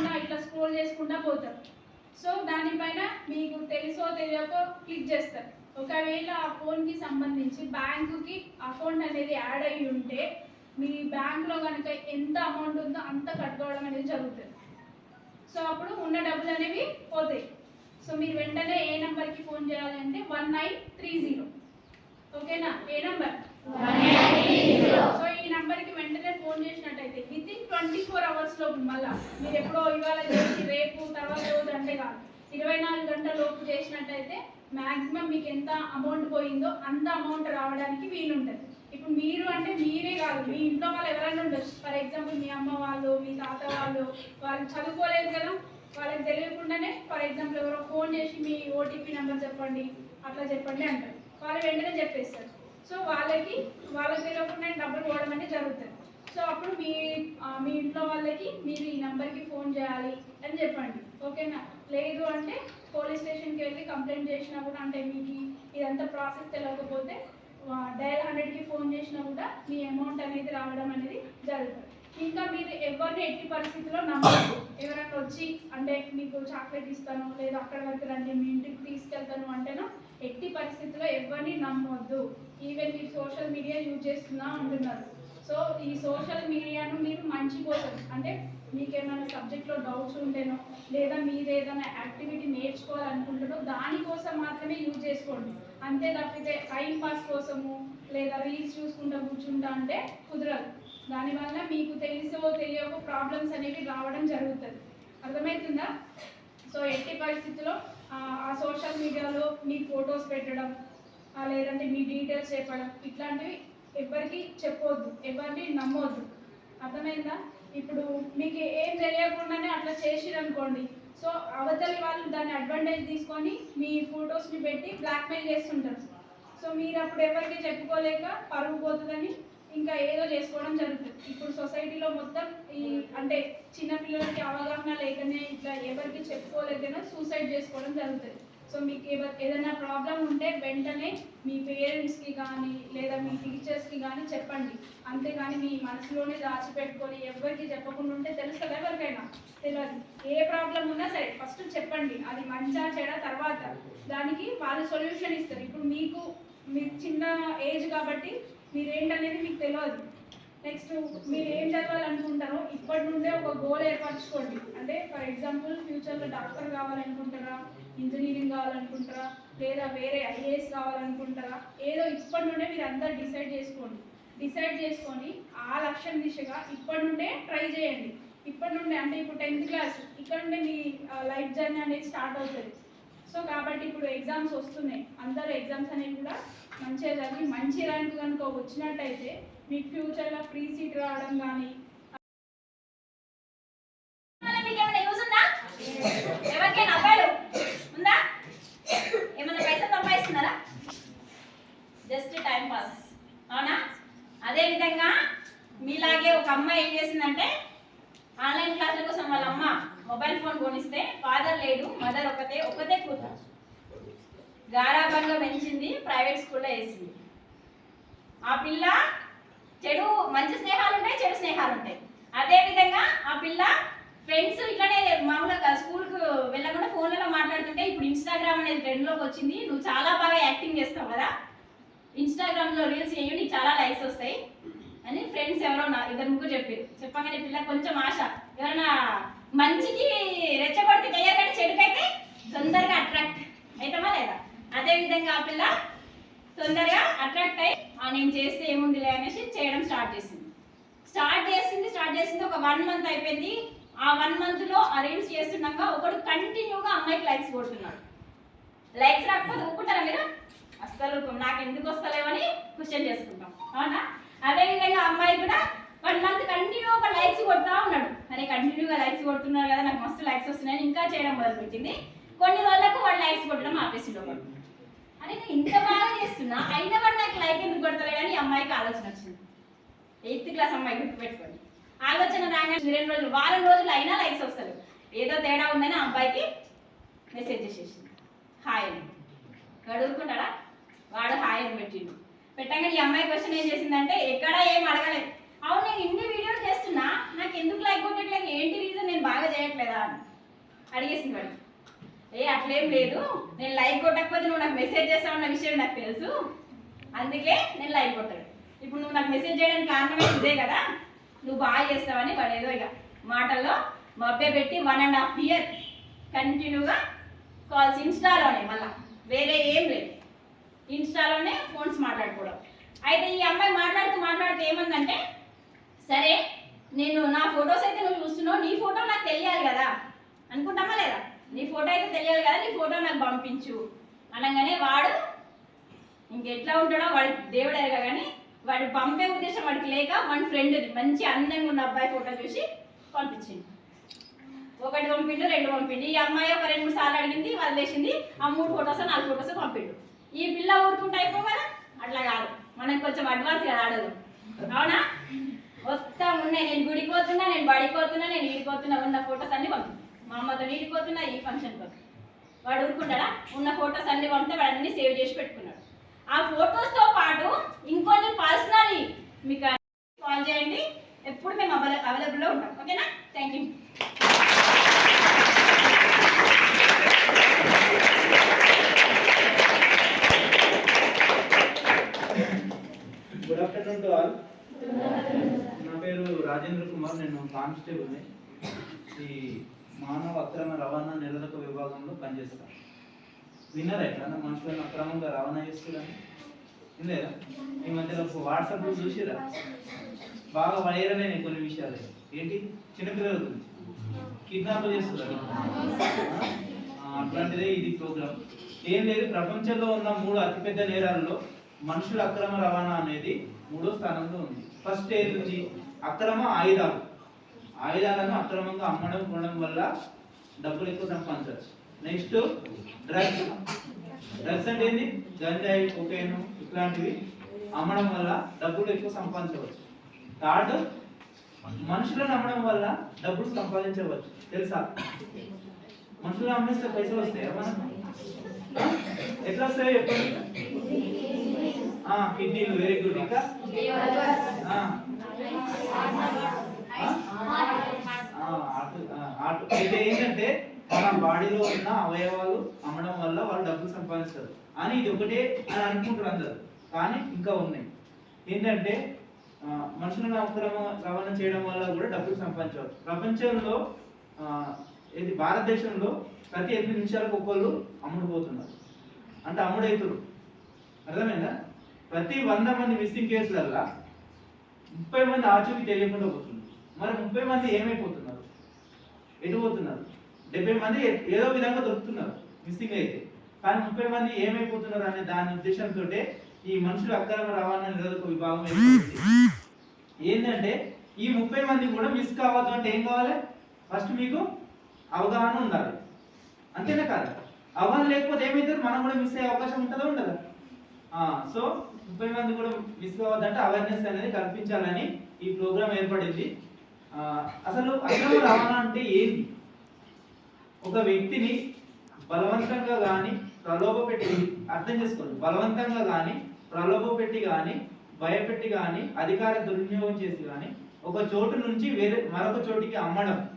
తెలియకుండా ఇట్లా స్క్రోల్ చేసుకుంటా పోతారు. సో దానిపైన మీకు తెలుసో తెలియకో క్లిక్ చేస్తారు. ఒకవేళ ఆ ఫోన్కి సంబంధించి బ్యాంకుకి అకౌంట్ అనేది యాడ్ అయ్యి ఉంటే మీ బ్యాంక్లో కనుక ఎంత అమౌంట్ ఉందో అంత కట్టుకోవడం అనేది జరుగుతుంది. సో అప్పుడు ఉన్న డబ్బులు అనేవి పోతాయి. సో మీరు వెంటనే ఏ నెంబర్కి ఫోన్ చేయాలంటే వన్ నైన్ త్రీ జీరో ఓకేనా? ఏ నెంబర్ సో నంబర్కి వెంటనే ఫోన్ చేసినట్టయితే విత్ ఇన్ ట్వంటీ ఫోర్ అవర్స్లో మళ్ళీ మళ్ళా మీరు ఎప్పుడో ఇవాళ చేసి రేపు తర్వాత రోజు అంటే కాదు. ఇరవై నాలుగు గంటల లోపు చేసినట్టయితే మ్యాక్సిమం మీకు ఎంత అమౌంట్ పోయిందో అంత అమౌంట్ రావడానికి వీలుంటుంది. ఇప్పుడు మీరు అంటే మీరే కాదు మీ ఇంట్లో వాళ్ళు ఎవరైనా ఉండొచ్చు. ఫర్ ఎగ్జాంపుల్ మీ అమ్మ వాళ్ళు మీ తాత వాళ్ళు వాళ్ళు చదువుకోలేదు కదా వాళ్ళకి తెలియకుండానే ఫర్ ఎగ్జాంపుల్ ఎవరో ఫోన్ చేసి మీ ఓటీపీ నెంబర్ చెప్పండి అట్లా చెప్పండి అంటారు. వాళ్ళు వెంటనే చెప్పేస్తారు. సో వాళ్ళకి వాళ్ళకి తెలియకుండా డబ్బులు పోవడం అనేది జరుగుతుంది. సో అప్పుడు మీ మీ ఇంట్లో వాళ్ళకి మీరు ఈ నెంబర్కి ఫోన్ చేయాలి అని చెప్పండి. ఓకేనా? లేదు అంటే పోలీస్ స్టేషన్కి వెళ్ళి కంప్లైంట్ చేసినా కూడా అంటే మీకు ఇదంతా ప్రాసెస్ తెలియకపోతే డయల్ హండ్రెడ్కి ఫోన్ చేసినా కూడా మీ అమౌంట్ అనేది రావడం అనేది జరుగుతుంది. ఇంకా మీరు ఎవరిని ఎట్టి పరిస్థితుల్లో నమ్మద్దు. ఎవరైనా వచ్చి అంటే మీకు చాక్లెట్ ఇస్తాను లేదా అక్కడ వరకు రండి మీ ఇంటికి తీసుకెళ్తాను అంటేనో ఎట్టి పరిస్థితుల్లో ఎవరిని నమ్మొద్దు. ఈవెన్ మీరు సోషల్ మీడియా యూజ్ చేస్తున్నా అంటున్నారు. సో ఈ సోషల్ మీడియాను మీరు మంచి కోసం అంటే మీకు ఏమైనా సబ్జెక్ట్లో డౌట్స్ ఉంటేనో లేదా మీరు ఏదైనా యాక్టివిటీ నేర్చుకోవాలనుకుంటారో దానికోసం మాత్రమే యూజ్ చేసుకోండి. అంతే తప్పితే టైం పాస్ కోసము లేదా రీల్స్ చూసుకుంటూ కూర్చుంటా అంటే కుదరదు. దానివల్ల మీకు తెలిసో తెలియకో ప్రాబ్లమ్స్ అనేవి రావడం జరుగుతుంది. అర్థమవుతుందా? సో ఎట్టి పరిస్థితుల్లో ఆ, సోషల్ మీడియాలో మీ ఫొటోస్ పెట్టడం లేదంటే మీ డీటెయిల్స్ చెప్పడం ఇట్లాంటివి ఎవరికి చెప్పొద్దు ఎవరిని నమ్మొద్దు. అర్థమైందా? ఇప్పుడు మీకు ఏం తెలియకుండానే అట్లా చేసిరనుకోండి. సో అవతలి వాళ్ళు దాన్ని అడ్వాంటేజ్ తీసుకొని మీ ఫొటోస్ని పెట్టి బ్లాక్మెయిల్ చేస్తుంటారు. సో మీరు అప్పుడు ఎవరికి చెప్పుకోలేక పరుగు పోతుందని ఇంకా ఏదో చేసుకోవడం జరుగుతుంది. ఇప్పుడు సొసైటీలో మొత్తం ఈ అంటే చిన్న పిల్లలకి అవగాహన లేకనే ఇట్లా ఎవరికి చెప్పుకోలేకనే సూసైడ్ చేసుకోవడం జరుగుతుంది. సో మీకు ఏదైనా ప్రాబ్లం ఉంటే వెంటనే మీ పేరెంట్స్కి కానీ లేదా మీ టీచర్స్కి కానీ చెప్పండి. అంతేగాని మీ మనసులోనే దాచిపెట్టుకొని ఎవరికి చెప్పకుండా ఉంటే తెలుస్తుంది ఎవరికైనా? తెలియదు ఏ ప్రాబ్లం ఉన్నా సరే ఫస్ట్ చెప్పండి. అది మంచా చెడ తర్వాత దానికి వాళ్ళు సొల్యూషన్ ఇస్తారు. ఇప్పుడు మీకు మీరు చిన్న ఏజ్ కాబట్టి మీరేంటనేది మీకు తెలియదు నెక్స్ట్ మీరు ఏం చదవాలనుకుంటారో ఇప్పటి నుండే ఒక గోల్ ఏర్పరచుకోండి. అంటే ఫర్ ఎగ్జాంపుల్ ఫ్యూచర్లో డాక్టర్ కావాలనుకుంటారా? ఇంజనీరింగ్ కావాలనుకుంటారా? లేదా వేరే ఐఏఎస్ కావాలనుకుంటారా? ఏదో ఇప్పటి నుండే మీరు అందరు డిసైడ్ చేసుకోండి. డిసైడ్ చేసుకొని ఆ లక్ష్యం దిశగా ఇప్పటి నుండే ట్రై చేయండి. ఇప్పటి నుండే అంటే ఇప్పుడు టెన్త్ క్లాస్ ఇక్కడ నుండే మీ లైఫ్ జర్నీ అనేది స్టార్ట్ అవుతుంది. సో కాబట్టి ఇప్పుడు ఎగ్జామ్స్ వస్తున్నాయి. అందరూ ఎగ్జామ్స్ అనేవి కూడా మంచిగా చదివి మంచి ర్యాంక్ కనుక వచ్చినట్టయితే మీకు ఫ్యూచర్లో ఫ్రీ సీట్ రావడం కానీ మీకు ఏమైనా యూజ్ ఉందా? ఎవరికైనా అబ్బాయిలు ఉందా? ఏమైనా పైసలు సంపాదిస్తున్నారా? Just time pass. అవునా? అదే విధంగా మీలాగే ఒక అమ్మాయి ఏం చేసిందంటే ఆన్లైన్ క్లాసుల కోసం వాళ్ళ అమ్మ మొబైల్ ఫోన్ కొనిస్తే ఫాదర్ లేడు మదర్ ఒకతే ఒకతే కూతురు. గారాబంగా పెంచింది ప్రైవేట్ స్కూల్లో వేసింది. ఆ పిల్ల చెడు మంచి స్నేహాలు ఉంటాయి చెడు స్నేహాలు ఉంటాయి అదేవిధంగా ఆ పిల్ల ఫ్రెండ్స్ ఇట్లానే మామూలుగా స్కూల్కు వెళ్ళకుండా ఫోన్లలో మాట్లాడుతుంటే ఇప్పుడు ఇన్స్టాగ్రామ్ అనేది ట్రెండ్లోకి వచ్చింది. నువ్వు చాలా బాగా యాక్టింగ్ చేస్తావు కదా. ఇన్స్టాగ్రామ్లో రీల్స్ చేయండి నీకు చాలా లైక్స్ వస్తాయి అని ఫ్రెండ్స్ ఎవరో నా ఇద్దరు ముగ్గురు చెప్పారు. చెప్పగానే పిల్ల కొంచెం ఆశ. ఎవరైనా మంచికి రెచ్చగొడితే చెయ్యాలంటే చెడుకైతే తొందరగా అట్రాక్ట్ అవుతామా లేదా? అదేవిధంగా ఆ పిల్ల తొందరగా అట్రాక్ట్ అయ్యి "ఆ, నేను చేస్తే ఏముందిలే అనేసి చేయడం స్టార్ట్ చేసింది. స్టార్ట్ చేసింది స్టార్ట్ చేసింది ఒక వన్ మంత్ అయిపోయింది. ఆ వన్ మంత్లో అరేంజ్ ఆ రీల్స్ చేస్తున్నాక ఒకడు కంటిన్యూగా అమ్మాయికి లైక్స్ కొడుతున్నాడు. లైక్స్ రాకపోతే ఒప్పుకుంటారా మీరు? అస్సలు నాకు ఎందుకు వస్తలేవని క్వశ్చన్ చేసుకుంటాం. అవునా? అదే విధంగా అమ్మాయి కూడా వన్ మంత్ కంటిన్యూ ఒక లైక్స్ కొడతా ఉన్నాడు. అరే కంటిన్యూగా లైక్స్ కొడుతున్నారు కదా నాకు మస్తు లైక్స్ వస్తున్నాయని ఇంకా చేయడం మొదలుపెట్టింది. కొన్ని రోజులకు వాడు లైక్స్ కొట్టడం ఆపేసిండు అని అరే నేను ఇంత బాగా చేస్తున్నా అయినా వాడు నాకు లైక్ ఎందుకు కొడతలేడని కానీ అమ్మాయికి ఆలోచన వచ్చింది. ఎయిత్ క్లాస్ అమ్మాయి గుర్తుపెట్టుకోండి. ఆలోచన రాగానే రెండు రోజులు వారం రోజులు అయినా లైక్స్ వస్తారు ఏదో తేడా ఉందని ఆ అబ్బాయికి మెసేజ్ చేసేసింది. హాయ్ అని. వాడు ఊరుకుంటాడా వాడు హాయ్ అని పెట్టిండు. పెట్టగానే ఈ అమ్మాయి క్వశ్చన్ ఏం చేసిందంటే ఎక్కడ ఏం అడగలేదు. అవును నేను ఇన్ని వీడియోలు చేస్తున్నా నాకు ఎందుకు లైక్ కొట్టట్లేదు? ఏంటి రీజన్ నేను బాగా చేయట్లేదా అని. అడిగేసింది వాడు ఏ అట్లేం లేదు. నేను లైక్ కొట్టకపోతే నువ్వు నాకు మెసేజ్ చేస్తావు అన్న విషయం నాకు తెలుసు. అందుకే నేను లైక్ కొట్టాడు ఇప్పుడు నువ్వు నాకు మెసేజ్ చేయడానికి కారణమే ఇదే కదా. నువ్వు బాగా చేస్తావని వాడు ఏదో ఇక మాటల్లో మభ్య పెట్టి వన్ అండ్ హాఫ్ ఇయర్ కంటిన్యూగా కాల్స్ ఇన్స్టాలోనే మళ్ళా. వేరే ఏం లేదు. ఇన్స్టాలోనే ఫోన్స్ మాట్లాడుకోవడం. అయితే ఈ అమ్మాయి మాట్లాడుతూ మాట్లాడుతూ ఏమందంటే సరే నేను నా ఫొటోస్ అయితే నువ్వు చూస్తున్నావు నీ ఫోటో నాకు తెలియాలి కదా. అనుకుంటామా లేదా? నీ ఫోటో అయితే తెలియాలి కదా నీ ఫోటో నాకు పంపించు. అనగానే వాడు ఇంకెట్లా ఉంటాడో వాడి దేవుడు ఎరగా కానీ వాడు పంపే ఉద్దేశం వాడికి లేక మన ఫ్రెండ్ మంచి అందంగా ఉన్న అబ్బాయి ఫోటో చూసి పంపించింది ఒకటి పంపిండు రెండు పంపిండు. ఈ అమ్మాయి ఒక రెండు మూడు సార్లు అడిగింది వదిలేసింది ఆ మూడు ఫొటోస్ నాలుగు ఫొటోస్ పంపిండు. ఈ పిల్ల ఊరుకుంటే అయిపో కదా? అట్లా కాదు. మనకు కొంచెం అడ్వాన్స్ కదా ఆడదు. అవునా? మొత్తం ఉన్నాయి. నేను గుడికి పోతున్నా నేను బడికి పోతున్నా నేను ఈడికి పోతున్నా ఉన్న ఫొటోస్ అన్ని పంపి మా అమ్మతో ఈడికి ఈ ఫంక్షన్ కోసం. వాడు ఊరుకుంటాడా? ఉన్న ఫొటోస్ అన్ని పంపితే వాడు అన్ని సేవ్ చేసి పెట్టుకున్నాడు. ఆ ఫోటోస్తో పాటు ఇంకొన్ని పర్సనల్ మీకు కాల్ చేయండి. ఎప్పుడు మేము అవైల అవైలబుల్లో ఉంటాం. ఓకేనా thank you good afternoon to all నా పేరు రాజేంద్ర కుమార్. నేను కానిస్టేబుల్ని. ఈ మానవ అక్రమ రవాణా నిరోధక విభాగంలో పనిచేస్తాను విన్నారా ఎట్లా మనుషులను అక్రమంగా రవాణా చేస్తున్నాను వినలేదా? ఈ మధ్యలో వాట్సాప్లో చూసిరా బాగా వైరల్ అయినాయి కొన్ని విషయాలు. ఏంటి? చిన్నపిల్లల గురించి. కిడ్నాప్ చేస్తున్నారు. అట్లాంటిదే ఇది ప్రోగ్రామ్. ఏం లేదు ప్రపంచంలో ఉన్న మూడు అతిపెద్ద నేరాల్లో మనుషుల అక్రమ రవాణా అనేది మూడో స్థానంలో ఉంది. ఫస్ట్ ఏది అక్రమ ఆయుధాలు. ఆయుధాలను అక్రమంగా అమ్మడం కొనడం వల్ల డబ్బులు ఎక్కువ సంపాదించవచ్చు. నెక్స్ట్ డ్రగ్స్ డ్రగ్స్ అంటే ఏంది? గంజాయి కొకైన్ ఇట్లాంటివి అమ్మడం వల్ల డబ్బులు ఎక్కువ సంపాదించవచ్చు. థర్డ్ మనుషులను అమ్మడం వల్ల డబ్బులు సంపాదించవచ్చు. తెలుసా? మనుషులు అమ్మేస్తే పైసలు వస్తాయా మనకు? ఎట్లా వస్తాయో చెప్పండి. కిడ్నీలు వెరీ గుడ్ ఇంకా? ఆ. అయితే ఏంటంటే మన బాడీలో ఉన్న అవయవాలు అమ్మడం వల్ల వాళ్ళు డబ్బులు సంపాదిస్తారు. అని ఇది ఒకటే అని అనుకుంటారు అందరు. కానీ ఇంకా ఉన్నాయి. ఏంటంటే మనుషులను అక్రమ రవాణా చేయడం వల్ల కూడా డబ్బులు సంపాదించవచ్చు. ప్రపంచంలో ఇది భారతదేశంలో ప్రతి ఎనిమిది నిమిషాలకు ఒక్కళ్ళు అమ్ముడుపోతున్నారు అంటే అమ్ముడైతురు. అర్థమైందా? ప్రతి వంద మంది మిస్సింగ్ కేసులల్లా ముప్పై మంది ఆచూకీ తెలియకుండా పోతున్నారు. మరి ముప్పై మంది ఏమైపోతున్నారు? ఎటు పోతున్నారు డెబ్బై మంది ఏదో విధంగా దొరుకుతున్నారు. మిస్సింగ్ అయితే. కానీ ముప్పై మంది ఏమైపోతున్నారు అనే దాని ఉద్దేశంతో ఈ మనుషులు అక్రమ రవాణా నిరోధక విభాగం ఏర్పడింది. ఏంటంటే ఈ ముప్పై మంది కూడా మిస్ కావద్దు అంటే ఏం కావాలి? ఫస్ట్ మీకు అవగాహన ఉండాలి. అంతేనా కాదు? అవగాహన లేకపోతే ఏమవుతుంది మనం కూడా మిస్ అయ్యే అవకాశం ఉంటుందా ఉండదా? సో ముప్పై మంది కూడా మిస్ కావద్దంటే అవేర్నెస్ అనేది కల్పించాలని ఈ ప్రోగ్రామ్ ఏర్పడింది. అసలు అక్రమ రవాణా అంటే ఏంటి ఒక వ్యక్తిని బలవంతంగా కానీ ప్రలోభ పెట్టి అర్థం చేసుకోండి. బలవంతంగా కానీ ప్రలోభ పెట్టి కానీ భయపెట్టి కానీ అధికార దుర్వినియోగం చేసి కానీ ఒక చోటు నుంచి వేరే మరొక చోటికి అమ్మడం.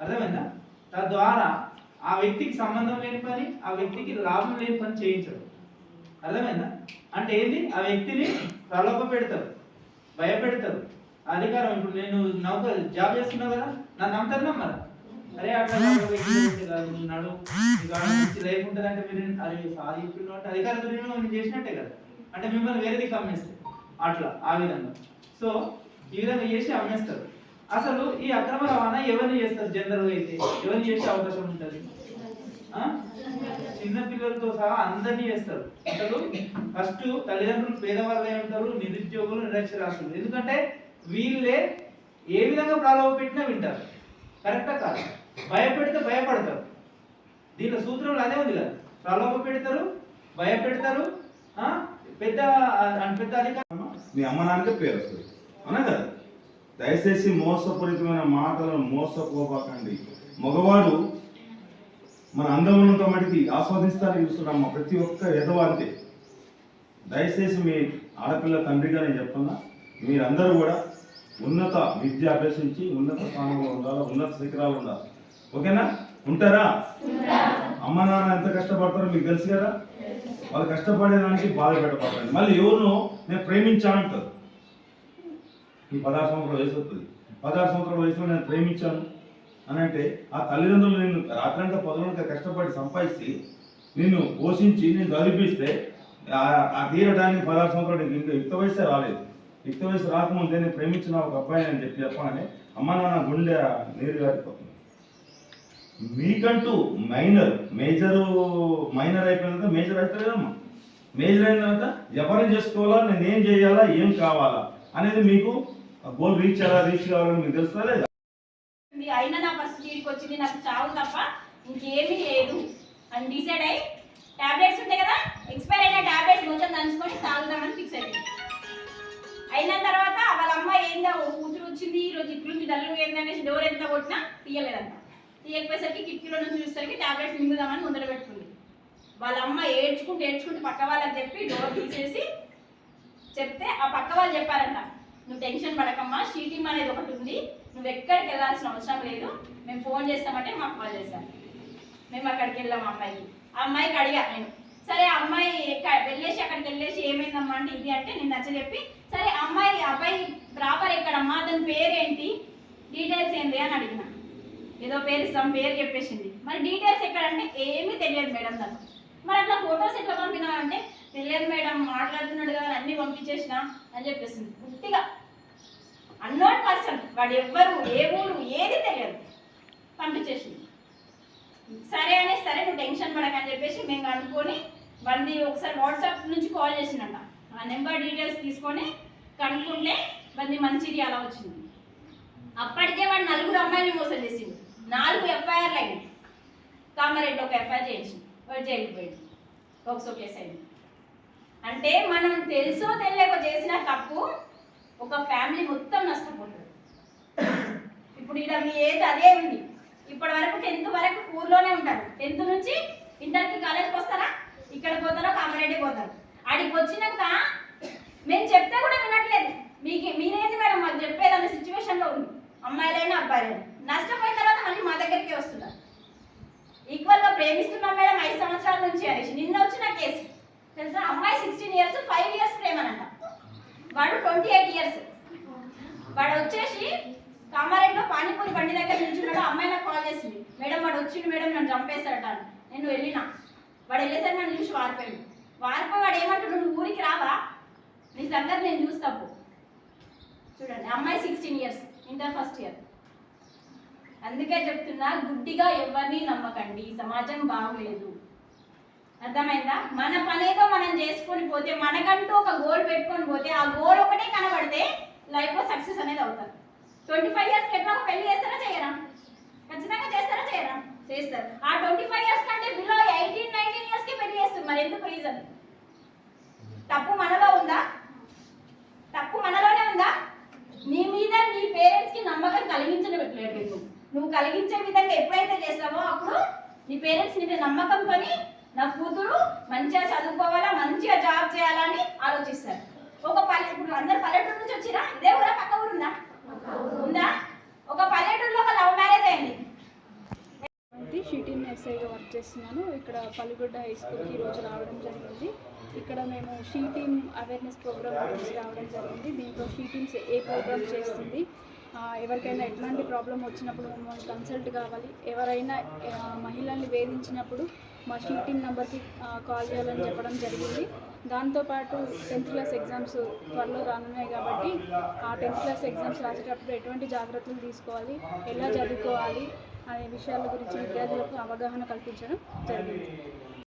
అర్థమైందా? తద్వారా ఆ వ్యక్తికి సంబంధం లేని పని ఆ వ్యక్తికి లాభం లేని పని చేయించడం. అర్థమైందా? అంటే ఏంది? ఆ వ్యక్తిని ప్రలోభ పెడతారు భయపెడతారు. అధికారం ఇప్పుడు నేను నౌక జాబ్ చేస్తున్నావు కదా? నన్ను నమ్ముతారు నమ్మరా అరే అట్లా కాదు, మంచి లైఫ్ ఉంటుంది అంటే మీరు అరే సారీ చెప్తున్నావు అంటే అధికార చేసినట్టే కదా. అంటే మిమ్మల్ని వేరేది అమ్మేస్తారు అట్లా ఆ విధంగా. సో ఈ విధంగా చేసి అమ్మేస్తారు. అసలు ఈ అక్రమ రవాణా ఎవరిని చేస్తారు జనరల్ అయితే? ఎవరిని చేసే అవకాశం ఉంటుంది? ఆ? చిన్న పిల్లలతో సహా అందరినీ చేస్తారు. అసలు ఫస్ట్ తల్లిదండ్రులు పేదవాళ్ళు ఉంటారు నిరుద్యోగులు నిరక్షరాస్తులు ఎందుకంటే వీళ్ళే ఏ విధంగా ప్రలోభ పెట్టినా వింటారు. కరెక్టా కాదు. భయపెడితే భయపడతారు. దీనిలో సూత్రంలో అదే ఉంది కదా. ప్రలోభ పెడతారు భయపెడతారు ఆ? పెద్ద పెద్ద అధికారం మీ అమ్మ నాన్నకే పేరు వస్తుంది. అవునా కదా? దయచేసి మోసపూరితమైన మాటలను మోసపోబాకండి మగవాడు మన అందమునంత మటుకి ఆస్వాదిస్తారని చూస్తున్నాం ప్రతి ఒక్క ఎదవాంతే దయచేసి మీ ఆడపిల్ల తండ్రిగా నేను చెప్తున్నా. మీరందరూ కూడా ఉన్నత విద్య అభ్యసించి ఉన్నత స్థానంలో ఉండాలి? ఉన్నత శిఖరాలు ఉండాలి? ఓకేనా? ఉంటారా? అమ్మ నాన్న ఎంత కష్టపడతారో మీకు తెలుసు కదా? వాళ్ళు కష్టపడేదానికి బాధ పెట్టబడతారు మళ్ళీ ఎవరినో నేను ప్రేమించా అంటారు. ఈ పదహారు సంవత్సరాల వయసు వస్తుంది. పదహారు సంవత్సరాల వయసులో నేను ప్రేమించాను అని అంటే ఆ తల్లిదండ్రులు నేను రాత్రంతా పదవులంతా కష్టపడి సంపాదించి నిన్ను పోషించి నేను చదివిపిస్తే ఆ- తీరడానికి పదహారు సంవత్సరాలు ఇంకా యుక్త వయసే రాలేదు. యుక్త వయసు రాకముందే నేను ప్రేమించిన ఒక అబ్బాయి అని చెప్పి చెప్పగానే అమ్మ నాన్న గుండె నీరు గారిపోతుంది. మీకంటూ మైనర్ మేజర్ మైనర్ అయిపోయిన తర్వాత మేజర్ అవుతలేదమ్మా మేజర్ అయిన తర్వాత ఎవరిని చేసుకోవాలా నేను ఏం చేయాలా ఏం కావాలా అనేది మీకు గోల్ రీచ్ అలా రీచ్ కావాలని మీకు తెలుస్తా లేదా? అయినా నా ఫస్ట్ తీరికి వచ్చింది నాకు చావు తప్ప ఇంకేమీ లేదు. అని డిసైడ్ అయ్యి టాబ్లెట్స్ ఉంటాయి కదా ఎక్స్పైర్ అయిన టాబ్లెట్స్ కొంచెం దంచుకొని తాగుదామని ఫిక్స్ అయ్యింది అయిన తర్వాత వాళ్ళ అమ్మ ఏందో కూతురు వచ్చింది ఈ రోజు ఇట్లుంది డల్లు ఏందనేసి డోర్ ఎంత కొట్టినా తీయలేదంట. తీయకపోయేసరికి కిటికీలో నుంచి చూసేసరికి టాబ్లెట్స్ మింగుదామని ముందర పెట్టుకుంది. వాళ్ళ అమ్మ ఏడ్చుకుంటూ ఏడ్చుకుంటూ పక్క వాళ్ళని చెప్పి డోర్ తీసేసి చెప్తే ఆ పక్క వాళ్ళు చెప్పారంట నువ్వు టెన్షన్ పడకమ్మా షీటింగ్ అనేది ఒకటి ఉంది నువ్వు ఎక్కడికి వెళ్ళాల్సిన అవసరం లేదు మేము ఫోన్ చేస్తామంటే మాకు కాల్ చేశారు. మేము అక్కడికి వెళ్ళాము అమ్మాయికి. ఆ అమ్మాయికి అడిగా నేను సరే అమ్మాయి ఎక్కడ వెళ్ళేసి అక్కడికి వెళ్ళేసి ఏమైందమ్మా అంటే ఇది అంటే నేను నచ్చ చెప్పి సరే అమ్మాయి అబ్బాయి ప్రాపర్ ఎక్కడమ్మా? దాని పేరేంటి? డీటెయిల్స్ ఏంటి అని అడిగిన. ఏదో పేరు ఇస్తాం పేరు చెప్పేసింది. మరి డీటెయిల్స్ ఎక్కడంటే ఏమీ తెలియదు మేడం నాకు మరి అట్లా ఫొటోస్ ఎట్లా పంపినామంటే తెలియదు మేడం మాట్లాడుతున్నాడు కదా అన్ని పంపించేసిన అని చెప్పేసింది. పూర్తిగా అన్నోన్ పర్సన్ వాడు ఎవ్వరు ఏ ఊరు ఏది తెలియదు. పంపించేసింది. సరే అని సరే నువ్వు టెన్షన్ పడకని చెప్పేసి మేము అనుకొని వాడిని ఒకసారి వాట్సాప్ నుంచి కాల్ చేసిందంట. ఆ నెంబర్ డీటెయిల్స్ తీసుకొని కనుక్కుంటే వాడిని మంచిది అలా వచ్చింది. అప్పటికే వాడు నలుగురు అమ్మాయిని మోసం చేసింది నాలుగు ఎఫ్ఐఆర్లు అయినాయి. కామారెడ్డి ఒక ఎఫ్ఐఆర్ చేయించింది వాడు జైలుకి పోయింది ఒకసో కేసు అయింది. అంటే మనం తెలుసో తెలియక చేసిన తప్పు ఒక ఫ్యామిలీ మొత్తం నష్టపోతుంది. ఇప్పుడు ఇలా మీ ఏజ్ అదే ఉంది. ఇప్పటి వరకు టెన్త్ వరకు ఊర్లోనే ఉంటారు. టెన్త్ నుంచి ఇంటర్కి కాలేజ్కి వస్తారా? ఇక్కడ పోతారో కామారెడ్డి పోతారు. ఆడికి వచ్చినాక మేము చెప్తే కూడా వినట్లేదు. మీకు మీరేంటి మేడం మాకు చెప్పేదన్న సిచ్యువేషన్లో ఉంది. అమ్మాయిలైనా అబ్బాయిలైనా. నష్టపోయిన తర్వాత మళ్ళీ మా దగ్గరికి వస్తున్నారు. ఈక్వల్గా ప్రేమిస్తున్నాం మేడం ఐదు సంవత్సరాల నుంచి అనేసి. నిన్న వచ్చిన కేసు. తెలుసా? అమ్మాయి సిక్స్టీన్ ఇయర్స్ ఫైవ్ ఇయర్స్ ప్రేమనంట. వాడు ట్వంటీ ఎయిట్ ఇయర్స్ వాడు వచ్చేసి కామారెడ్డిలో పానీపూరి బండి దగ్గర నిల్చున్నాడు. అమ్మాయి నాకు కాల్ చేసింది. మేడం వాడు వచ్చిండు మేడం నన్ను చంపేస్తాడట నేను వెళ్ళినా. వాడు వెళ్ళేసరికి నన్ను చూసి వారిపోయాడు వారిపోయి వాడు ఏమంటాడు నువ్వు ఊరికి రావా? నీ సంగతి నేను చూస్తాపు చూడండి అమ్మాయి sixteen years inter first year అందుకే చెప్తున్నా గుడ్డిగా ఎవరిని నమ్మకండి. సమాజం బాగలేదు. అర్థమైందా? మన పనేదో మనం చేసుకొని పోతే మనకంటూ ఒక గోల్ పెట్టుకొని పోతే ఆ గోల్ ఒకటే కనబడితే లైఫ్లో సక్సెస్ అనేది అవుతారు. ట్వంటీ ఫైవ్ ఇయర్స్కి ఎట్లా ఒక పెళ్ళి చేస్తారా చేయరా? ఖచ్చితంగా చేస్తారా చేయరా? చేస్తారు. ఆ ట్వంటీ ఫైవ్ ఇయర్స్ కంటే బిలో ఎయిటీన్ నైన్టీన్ ఇయర్స్కి పెళ్ళి చేస్తారు. మరి ఎందుకు రీజన్ తప్పు మనలో ఉందా? తప్పు మనలోనే ఉందా? నీ మీద నీ పేరెంట్స్కి నమ్మకం కలిగించలేదు నువ్వు నువ్వు కలిగించే విధంగా ఎప్పుడైతే చేస్తావో అప్పుడు నీ పేరెంట్స్ నీ మీద నమ్మకంతో నా కూతురు మంచిగా చదువుకోవాలా మంచిగా జాబ్ చేయాలని ఆలోచిస్తారు. ఒక పల్లె ఇప్పుడు అందరు పల్లెటూరు నుంచి వచ్చినా ఇదే ఊరా? పక్క ఊరుందా? ఉందా? ఒక పల్లెటూరులో ఒక లవ్ మ్యారేజ్ అయింది. ఇది షీటిన్ ఎస్ఐగా వర్క్ చేస్తున్నాను. ఇక్కడ పల్లిగుడ్డ హై స్కూల్కి ఈరోజు రావడం జరిగింది. ఇక్కడ మేము షీటింగ్ అవేర్నెస్ ప్రోగ్రామ్ గురించి రావడం జరిగింది. దీంట్లో షీటింగ్స్ ఏ ప్రోగ్రామ్ చేస్తుంది ఎవరికైనా ఎట్లాంటి ప్రాబ్లం వచ్చినప్పుడు మమ్మల్ని కన్సల్ట్ కావాలి. ఎవరైనా మహిళల్ని వేధించినప్పుడు మా షీటింగ్ నెంబర్కి కాల్ చేయాలని చెప్పడం జరిగింది. దాంతోపాటు టెన్త్ క్లాస్ ఎగ్జామ్స్ త్వరలో రానున్నాయి కాబట్టి ఆ టెన్త్ క్లాస్ ఎగ్జామ్స్ రాసేటప్పుడు ఎటువంటి జాగ్రత్తలు తీసుకోవాలి ఎలా చదువుకోవాలి అనే విషయాల గురించి విద్యార్థులకు అవగాహన కల్పించడం జరిగింది.